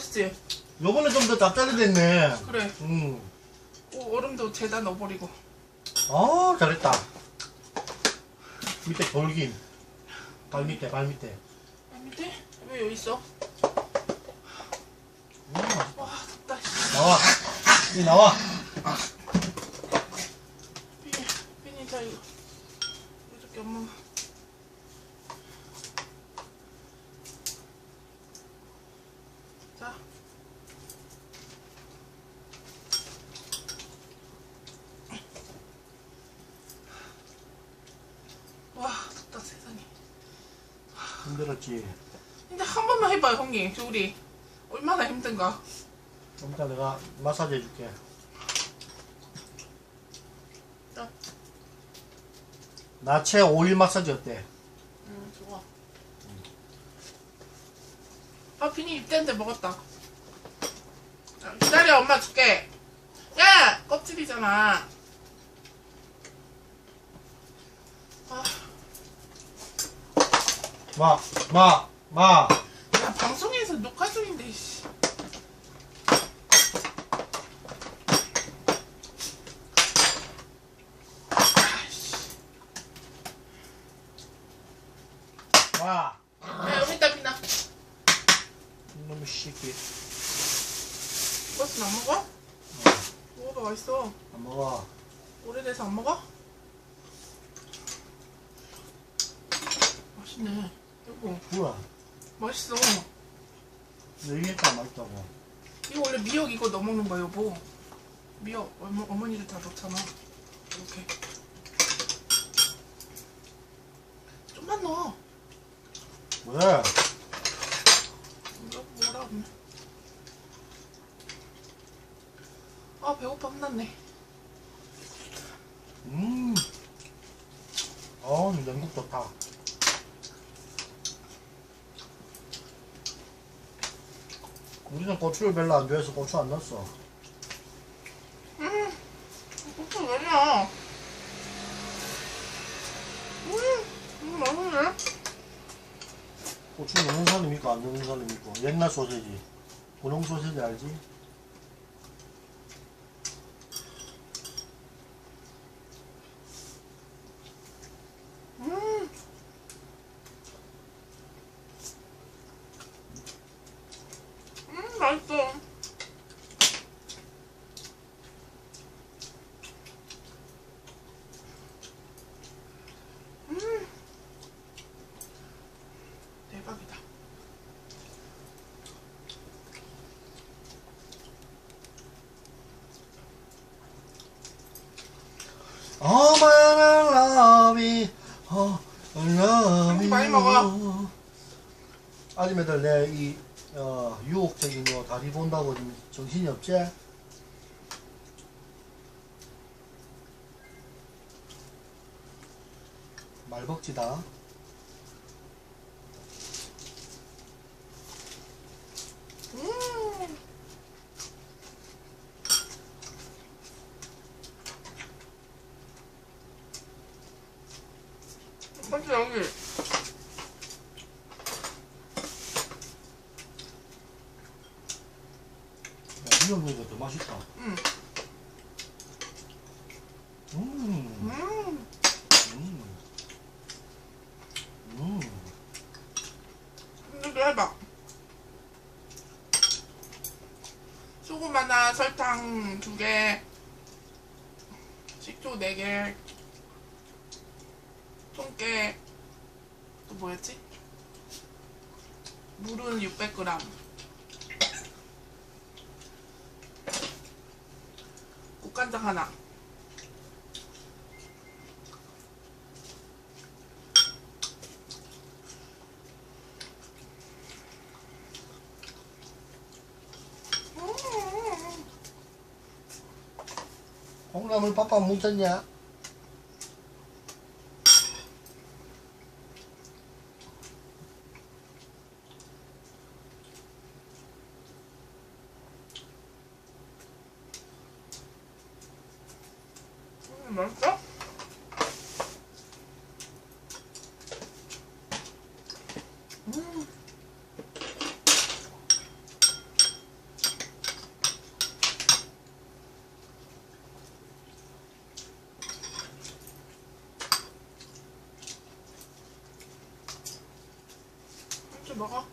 맛있지? 요번에 좀더 짭짤이 됐네. 그래. 음. 오, 얼음도 재다 넣어버리고. 아, 잘했다. 밑에 돌김. 발 밑에, 발 밑에. 아, 밑에? 왜 여기 있어? 음, 맛있다. 와, 덥다. 씨. 나와. 이 나와. 삐니, 삐니, 자, 이거. 이렇게 엄마. 자. 와, 덥다, 세상에. 힘들었지. 근데 한 번만 해봐요, 형님. 우리. 얼마나 힘든가. 좀 이따 내가 마사지 해줄게. 자. 나체 오일 마사지 어때? 응, 좋아. 아, 비니 입대인데 먹었다. 자, 기다려, 엄마 줄게. 야! 껍질이잖아. 아, 마, 마, 마. 야, 방송에서 녹화 중인데, 씨. 마. 야, 여기 있다, 비나. 이놈의 새끼. 버스는 안 먹어? 먹어봐, 맛있어. 안 먹어. 오래돼서 안 먹어? 맛있네. 여보, 뭐야? 맛있어. 얘기했다 맛있다고. 이거 원래 미역 이거 넣어 먹는 거야, 여보. 미역 어머, 어머니들 다 넣잖아. 이렇게. 좀만 넣어. 왜? 이거 뭐라 그러네. 아 배고파 혼났네. 음. 어, 냉국 좋다. 우리는 고추를 별로 안 좋아해서 고추 안 넣었어. 음, 고추 왜 넣어? 음, 음 맛있네. 고추 넣는 사람 있고 안 넣는 사람 있고. 옛날 소세지. 분홍 소세지 알지? 음. 음, 맛있어. 음. 대박이다. 어머나 러비 어 러비 많이 먹어. 아줌매들 내이 어, 유혹적인 거 다리 본다고 좀 정신이 없지? 말벅지다 음. 맞지 여기 야, 이 없는 거더 맛있다 응. 음, 음. 음, 음. 이거 해봐 소금 하나 설탕 두개 식초 네개 통깨 또 뭐였지? 물은 600g 국간장 하나 콩나물 빡빡 뭉쳤냐? 음, 맛있어? 음. 먹어.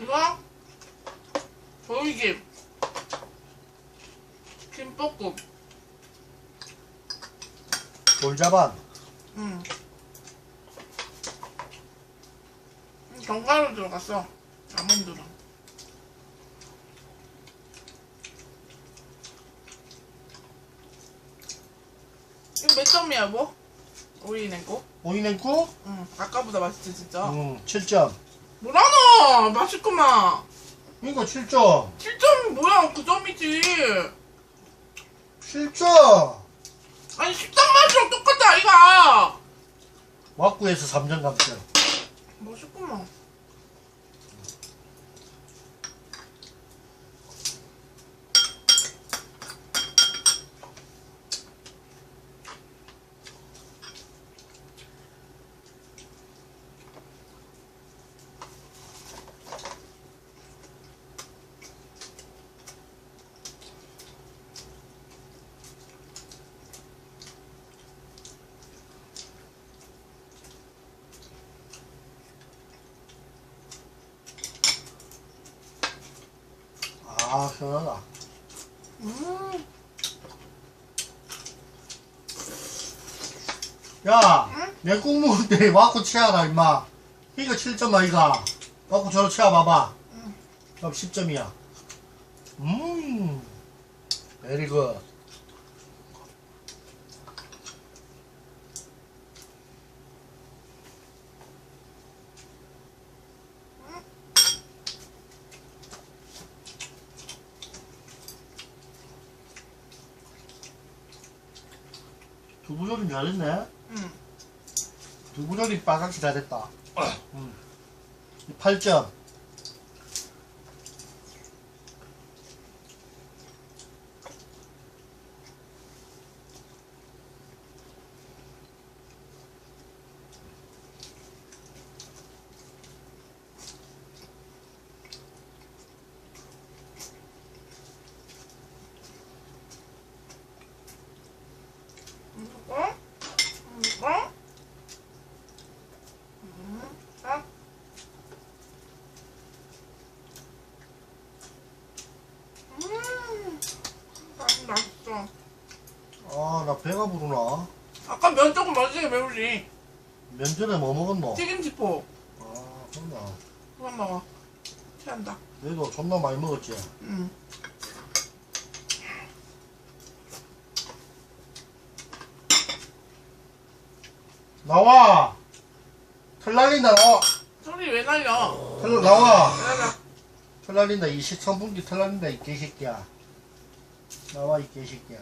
이거 조이김 김볶음 돌자반. 응 견과류 들어갔어 아몬드랑 이거 몇 점이야 뭐? 오이 냉고? 오이냉국? 응 아까보다 맛있지 진짜 응, 7점. 뭐라노 맛있구만 이거 7점. 7점이 뭐야 9점이지 7점. 아니 식당 맛이랑 똑같아 아이가 왁구에서 3점 감점. 맛있구만 아, 시원하다. 음 야, 응? 냉국 먹을 때 왁구 치아라, 임마. 이거 7점 아이가. 왁구 저로 치아 봐봐. 응. 그럼 10점이야. 음, 베리 굿. 두부조림 잘했네. 응. 두부조림 빨갛게 잘했다. 음. 8점. 어? 어? 음, 아. 음, 너무 맛있어. 아, 나 배가 부르나? 아까 면 조금 맛있게 매우지. 면전에 뭐 먹었노? 튀김치포. 아, 혼나. 그만 먹어. 취한다. 너도 존나 많이 먹었지? 응. 나와! 털 날린다, 나와! 소리 왜 날려? 털, 나와! 나가. 털 날린다, 이 식선분기 털 날린다, 이 개새끼야. 나와, 이 개새끼야.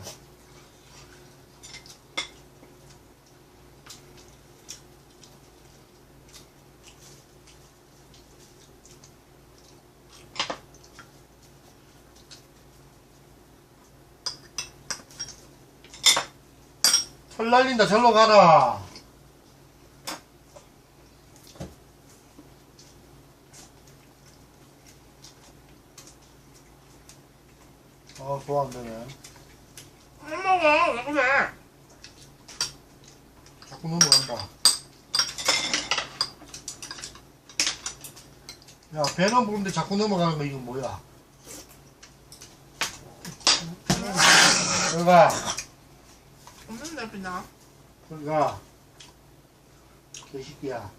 털 날린다, 절로 가라! 아, 좋아, 안 되네. 안 먹어. 왜 그래? 자꾸 넘어간다. 야, 배는 부른데 자꾸 넘어가는 거 이건 뭐야? 들어 그냥. 들어가. 개새끼야.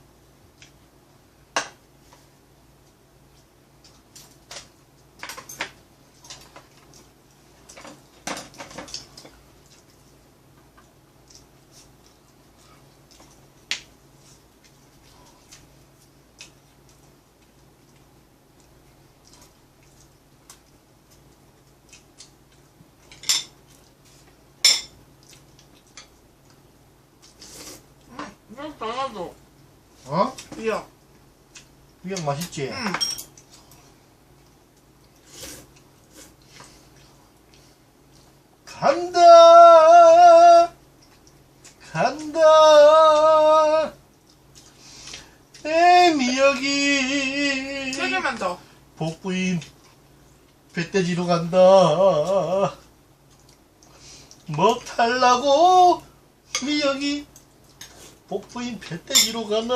전화도 어? 미역. 미역 맛있지? 응. 간다 간다 에 미역이 세 개만 더. 복부인 배돼지로 간다 먹탈라고 미역이 복부인 배돼지로 가나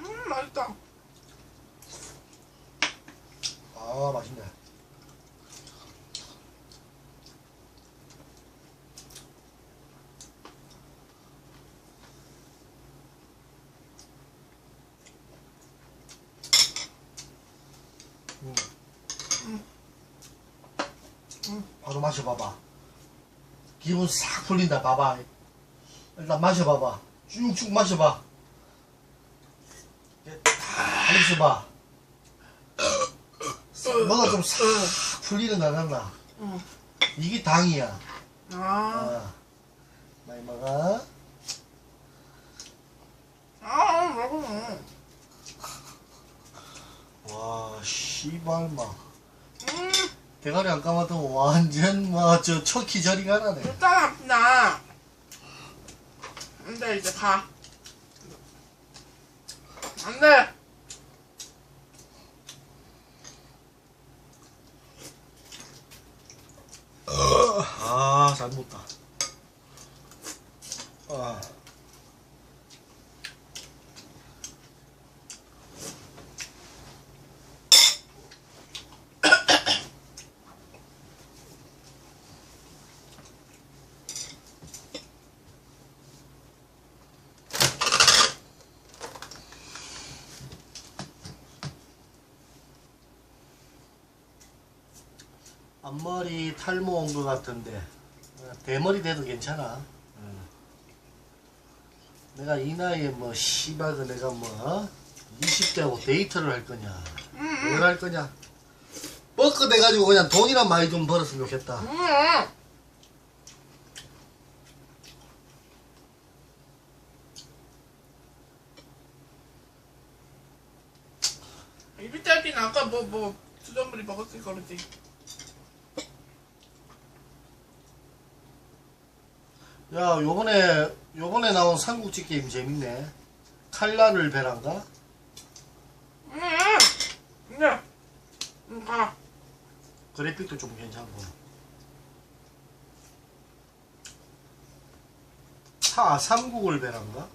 음, 맛있다. 아 맛있네 음. 음. 음. 바로 마셔봐봐 기분 싹 풀린다. 봐봐. 일단 마셔봐봐. 쭉쭉 마셔봐. 다 있어봐. 뭐가 좀 싹 풀리는 거 같나 응. 이게 당이야. 아, 아, 많이 먹어. 아, 맛있네. 와, 씨발마. 음, 대가리 안 감았더니 완전 뭐, 저, 척기 저리 가라네. 일단 아프다. 안 돼, 이제 가. 안 돼. 아, 잘 먹다. 아. 앞머리 탈모 온 것 같은데 어, 대머리 돼도 괜찮아. 어. 내가 이 나이에 뭐 씨발 그 내가 뭐 20대하고 데이트를 할 거냐 음, 뭘할 거냐 뻐크 돼가지고 그냥 돈이란 많이 좀 벌었으면 좋겠다 짧긴 아까 뭐, 뭐, 수정물이 먹었으니까 그러지. 야 요번에 요번에 나온 삼국지 게임 재밌네 칼날을 배란가? 음, 네. 음, 가. 그래픽도 좀 괜찮고 사 삼국을 배란가?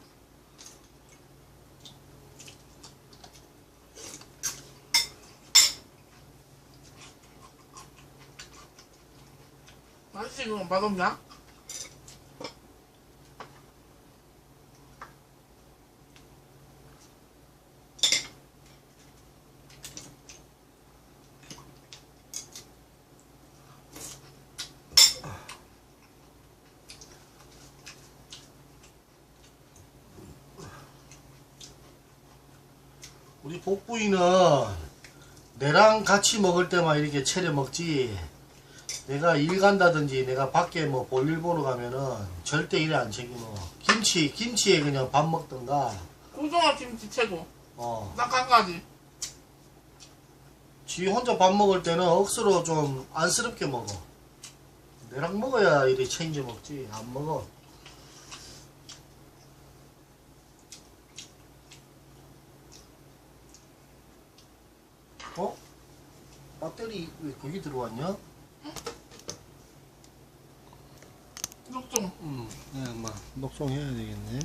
맛있지, 그거 맛없냐? 우리 복부인은 내랑 같이 먹을 때만 이렇게 차려 먹지. 내가 일 간다든지 내가 밖에 뭐 볼일 보러 가면은 절대 일에 안 먹어. 김치, 김치에 그냥 밥 먹던가. 고등어 김치 최고. 어. 나 깐까지. 지 혼자 밥 먹을 때는 억수로 좀 안쓰럽게 먹어. 내랑 먹어야 이리 챙겨 먹지. 안 먹어. 어? 배터리 왜 거기 들어왔냐? 녹종. 음, 네, 막 녹송해야 되겠네.